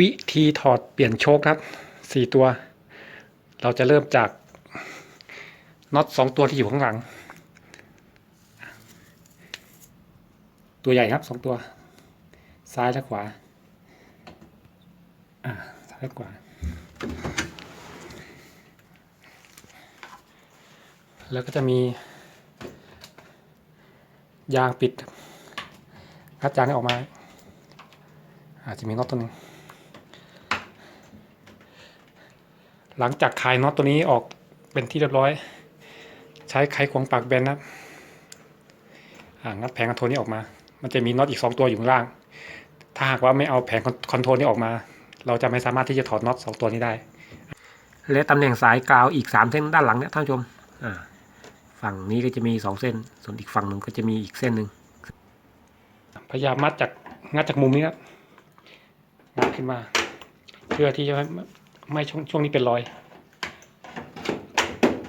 วิธีถอดเปลี่ยนโชคครับสี่ตัว เราจะเริ่มจากน็อตสองตัวที่อยู่ข้างหลัง ตัวใหญ่ครับสองตัว ซ้ายและขวาอ่าซ้ายและขวา แล้วก็จะมี ยางปิดคัดยางให้ออกมา อาจจะมีน็อตตัวหนึง หลังจากคลายน็อตตัวนี้ออกเป็นที่เรียบร้อย ใช้ไขควงปากแบนนะงัดแผงคอนโทรลนี้ออกมา มันจะมีน็อตอีกสองตัวอยู่ข้างล่าง ถ้าหากว่าไม่เอาแผงคอนโทรลนี้ออกมา เราจะไม่สามารถที่จะถอดน็อตสองตัวนี้ได้ และตำแหน่งสายกาวอีกสามเส้นด้านหลังเนี่ยท่านผู้ชมฝั่งนี้ก็จะมีสองเส้น ส่วนอีกฝั่งหนึ่งก็จะมีอีกเส้นหนึ่งพยายามมัดจากงัดจากมุมนี้ครับงัดขึ้นมา เพื่อที่จะ ไม่ช่วงช่วงนี้เป็นรอย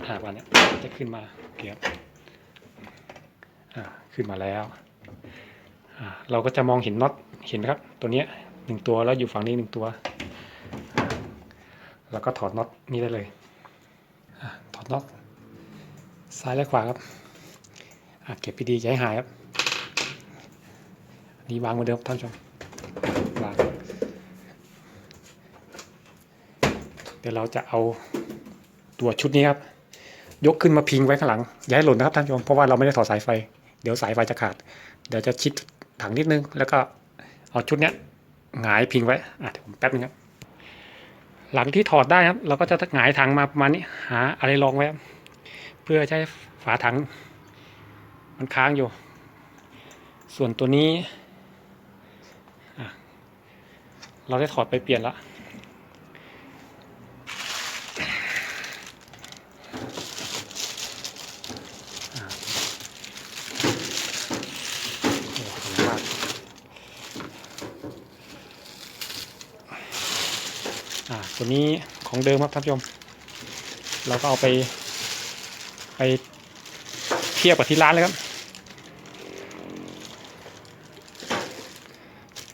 หากว่านี้จะขึ้นมาเคครับขึ้นมาแล้ว เราก็จะมองเห็นน็อตเห็นครับ ตัวนี้หนึ่งตัวแล้วอยู่ฝั่งนี้หนึ่งตัว แล้วก็ถอดน็อตนี้ได้เลยอถอดน็อตซ้ายและขวาครับเก็บดีๆอย่าให้หายครับนนี้วางเหมือนเดิมท่านผู้ชมวาง ดี๋ยวเราจะเอาตัวชุดนี้ครับ ยกขึ้นมาพิงไว้ข้างหลัง อย่าให้หล่นนะครับท่านผู้ชมเพราะว่าเราไม่ได้ถอดสายไฟ เดี๋ยวสายไฟจะขาด เดี๋ยวจะชิดถังนิดนึง แล้วก็เอาชุดเนี้ยหงายพิงไว้อะเดี๋ยวผมแป๊บนึงครับหลังที่ถอดได้ครับ เราก็จะหงายถังมาประมาณนี้หาอะไรรองไว้เพื่อใช้ฝาถัง มันค้างอยู่ ส่วนตัวนี้ เราได้ถอดไปเปลี่ยนละ โอ้โหมากอ่า ตัวนี้ของเดิมครับท่านผู้ชม เราก็เอาไป ไปเทียบกับที่ร้านเลยครับ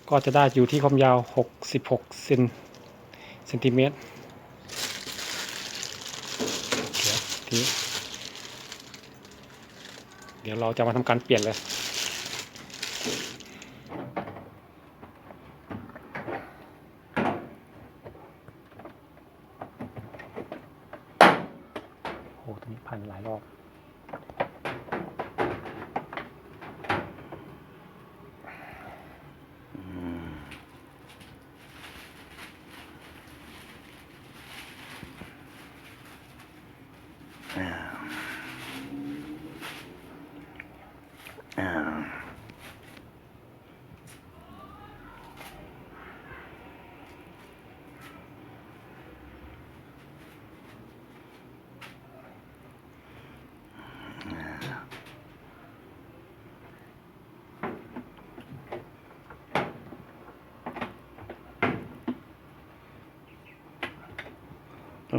ก็จะได้อยู่ที่ความยาว 66เซนเซนติเมตรเดี๋ยวเราจะมาทำการเปลี่ยนเลย โอ้โห ตรงนี้พันหลายรอบอ่า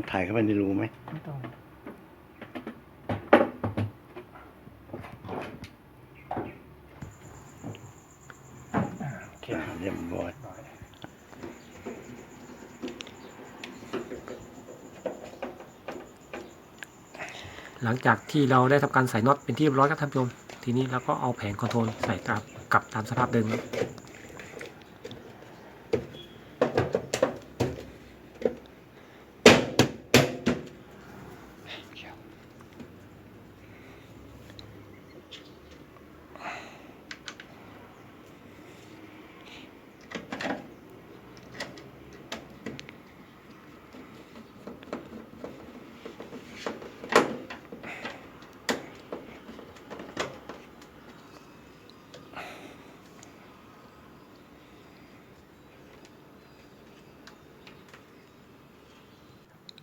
ต้องถ่ายเข้าไปในรูไหมไม่ต้องอ่าเรียบร้อยหลังจากที่เราได้ทำการใส่น็อตเป็นที่เรียบร้อยครับท่านผู้ชม ทีนี้เราก็เอาแผงคอนโทรลใส่ตามกลับตามสภาพเดิมครับ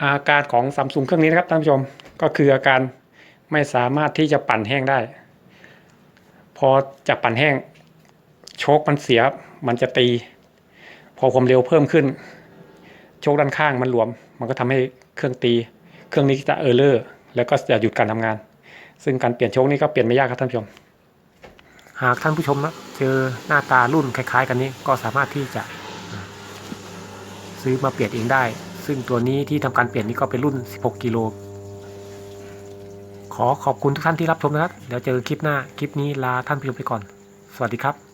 อาการของซัมซุงเครื่องนี้นะครับท่านผู้ชมก็คืออาการไม่สามารถที่จะปั่นแห้งได้ พอจะปั่นแห้ง โชคมันเสียมันจะตี พอความเร็วเพิ่มขึ้น โชคด้านข้างมันหลวม มันก็ทำให้เครื่องตี เครื่องนี้จะเออร์เลอร์แล้วก็จะหยุดการทำงาน ซึ่งการเปลี่ยนโชคนี้ก็เปลี่ยนไม่ยากครับท่านผู้ชม หากท่านผู้ชมนะเจอหน้าตารุ่นคล้าย ๆ กันนี้ก็สามารถที่จะ ซื้อมาเปลี่ยนเองได้ ซึ่งตัวนี้ที่ทำการเปลี่ยนนี่ก็เป็นรุ่น 16 กิโล ขอขอบคุณทุกท่านที่รับชมนะครับ เดี๋ยวเจอคลิปหน้า คลิปนี้ลาท่านผู้ชมไปก่อน สวัสดีครับ